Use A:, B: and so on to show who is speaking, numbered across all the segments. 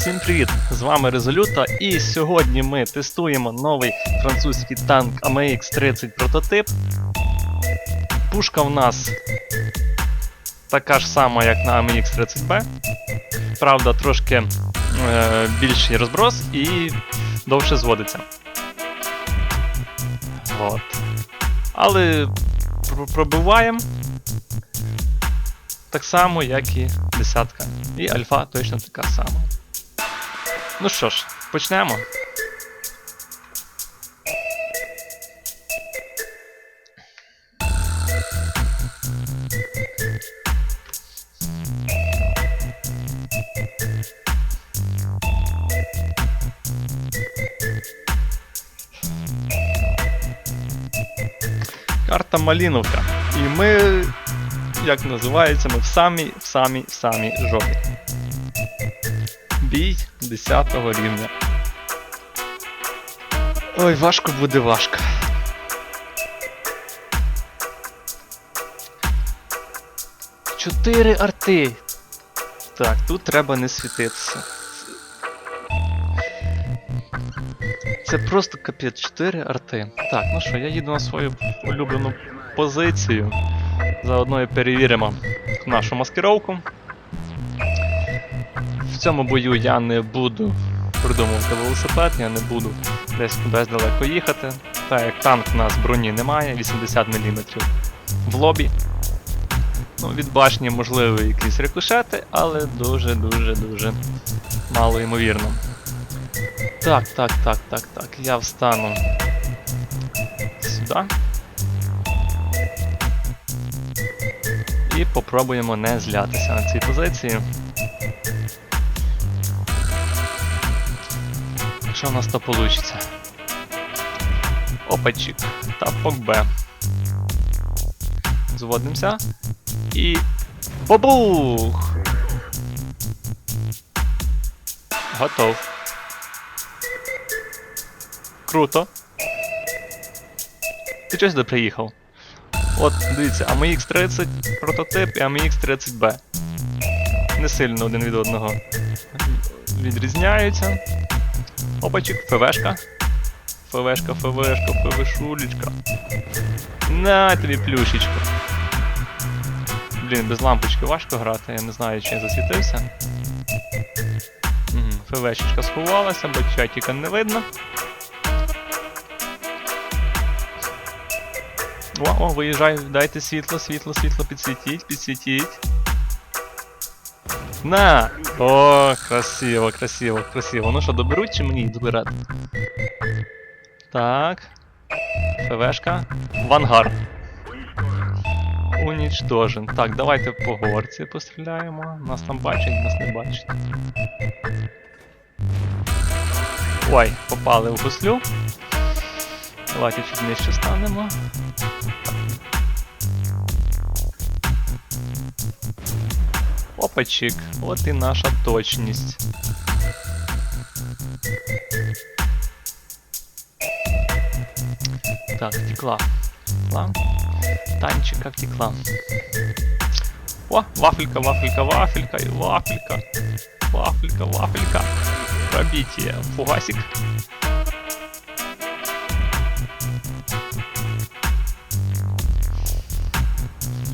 A: Всім привіт! З вами Резолюта, і сьогодні ми тестуємо новий французький танк AMX-30 прототип. Пушка в нас така ж сама, як на AMX-30B. Правда, трошки е, більший розброс і довше зводиться. От. Але пробиваємо так само, як і десятка. І альфа точно така сама. Ну що ж, почнемо. Карта Маліновка. І ми, як називається, ми в самій, в самій, в самій жопі. Бій 10 рівня. Ой, важко буде важко. Чотири арти. Так, тут треба не світитися. Це просто капець, 4 арти. Так, ну що, я їду на свою улюблену позицію. Заодно і перевіримо нашу маскировку. Цьому бою я не буду придумувати велосипед, я не буду десь кудись далеко їхати. Так як танк у нас броні немає, 80 мм в лобі. Ну, від башні можливі якісь рикошети, але дуже-дуже-дуже мало ймовірно. Так, так, так, так, так. Я встану сюди. І попробуємо не злятися на цій позиції. Якщо в нас то вийде. Опачик. Тапок Б. Зводимося. І. Бабух! Готов. Круто. Ти чого сюди приїхав? От, дивіться, AMX-30 прототип і AMX-30B. Не сильно один від одного відрізняються. Опачик, ФВшка. ФВшка, ФВшка, ФВшулечка. На тобі плюшечку. Блін, без лампочки важко грати, я не знаю, чи я засвітився. ФВшечка сховалася, бо чатіка не видно. О, о, виїжджай, дайте світло, світло, світло, підсвітіть, підсвітіть. На! О, красиво, красиво, красиво. Ну що, доберуть чи мені їх добирати? Так. ФВшка. В ангар. Унічтожен. Так, давайте по горці постріляємо. Нас там бачать, нас не бачать. Ой, попали в гуслю. Давайте чуть нижче станемо. Опачик, от і наша точність. Так, втекла. Втекла. Танчика втекла. О, вафелька, вафелька, вафелька, и вафелька. Вафелька, вафелька. Пробитие. Фугасик.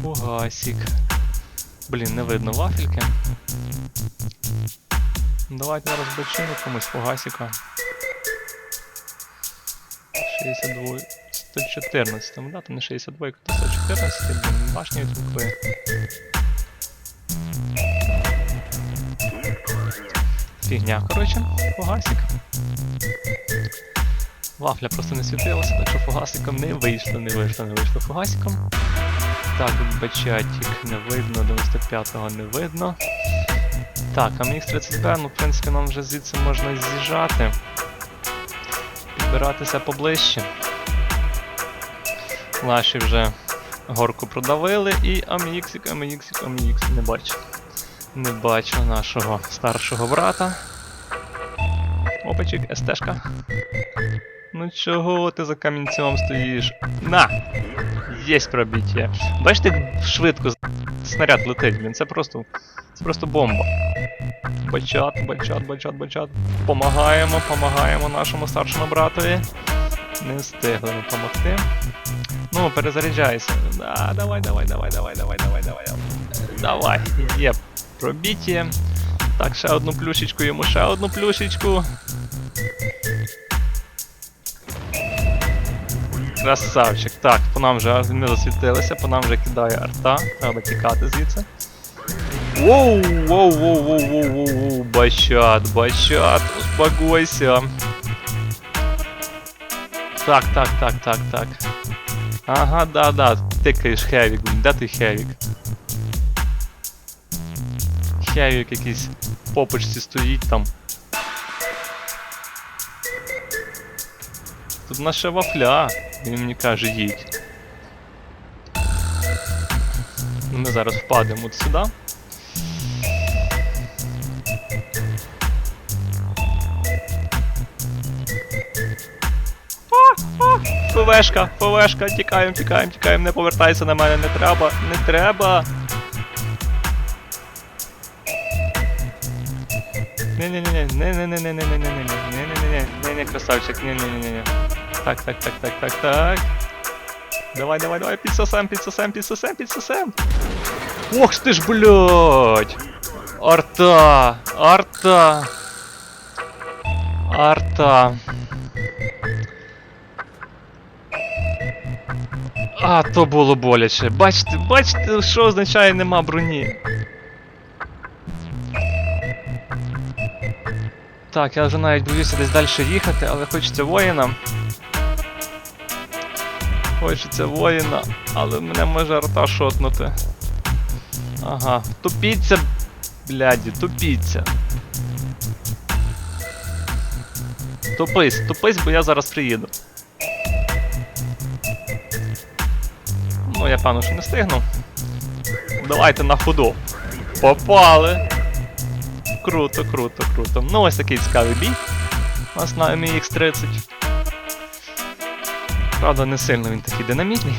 A: Фугасик. Блін, не видно вафельки. Давайте зараз бачимо комусь фугасика. 62. 114, ну да, то не 62, то 114, блін, башня відгукує. Фігня, коротше, фугасик. Вафля просто не світилася, так що фугасиком не вийшло, не вийшло, не вийшло фугасиком. Так, бачатик не видно, 95-го не видно. Так, а міг 30B, ну в принципі нам вже звідси можна з'їжджати. Підбиратися поближче. Наші вже горку продавили і аміксик, аміксик, аміксик, не бачу. Не бачу нашого старшого брата. Опачик, СТшка. Ну чого ти за камінцем стоїш? На! Єсть пробиття. Бачите, як швидко снаряд летить, блін, це просто. Це просто бомба. Бачат, бачат, бачат, бачат. Помагаємо, помагаємо нашому старшому братові. Не встигли допомогти. Ну, перезаряджайся. Да, давай, давай, давай, давай, давай, давай, давай. Давай. Є пробіті. Так, ще одну плюшечку, йому ще одну плюшечку. Красавчик. Так, по нам вже ми засвітилися, по нам вже кидає арта. Треба тікати звідси. Воу, воу, воу, воу, воу, воу, воу, бачат, бачат, успокойся. Так, так, так, так, так. Ага, да, да, тикаєш Хевік, де ти Хевік? Хевік якийсь попочці стоїть там. Тут наша вафля, він мені каже, їдь. Ми зараз впадемо от сюди. ПВшка, ПВшка, тікаємо, тікаємо, тікаємо, не повертайся на мене, не треба, не треба. Не-не-не, не-не-не-не-не-не-не-не-не-не-не, не-не, красавчик, не-не-не-не. Так, так, так, так, так, так. Давай, давай, давай, підсосем, підсосем, підсосем, підсосем. Ох ти ж, блядь! Арта, арта. Арта. А, то було боляче. Бачите, бачите, що означає нема броні. Так, я вже навіть боюся десь далі їхати, але хочеться воїна. Хочеться воїна, але мене може арта шотнути. Ага, тупіться, бляді, тупіться. Тупись, тупись, бо я зараз приїду. Ну, я певно, що не встигну. Давайте на ходу. Попали! Круто, круто, круто. Ну, ось такий цікавий бій. У нас на MX30. Правда, не сильно він такий динамічний.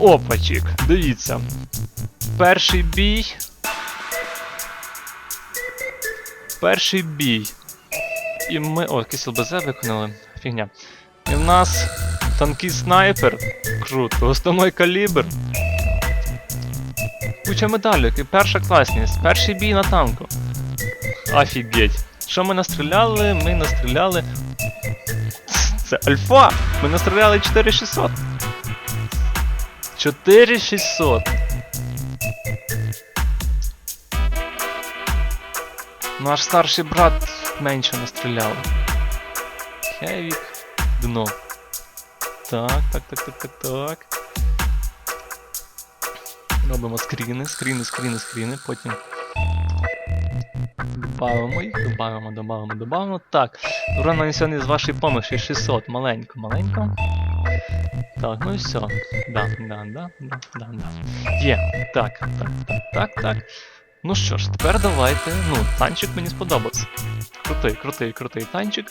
A: Опачик, дивіться. Перший бій. Перший бій. І ми. О, якийсь ЛБЗ виконали. Фігня. І в нас танкий снайпер. Круто. Основний калібр. Куча медалек і перша класність. Перший бій на танку. Офігеть. Що ми настріляли? Ми настріляли. Це альфа! Ми настріляли 4600. 4600. Наш старший брат менше настріляв. Хевік. Дно. Так, так, так, так, так, так. Робимо скріни, скріни, скріни, скріни, потім. Добавимо їх, добавимо, добавимо, добавимо. Так, урон нанесений з вашої помощі 600. Маленько, маленько. Так, ну і все. Да, да, да, да, да, да. Є. Так, так, так, так, так. Ну що ж, тепер давайте. Ну, танчик мені сподобався. Крутий, крутий, крутий танчик.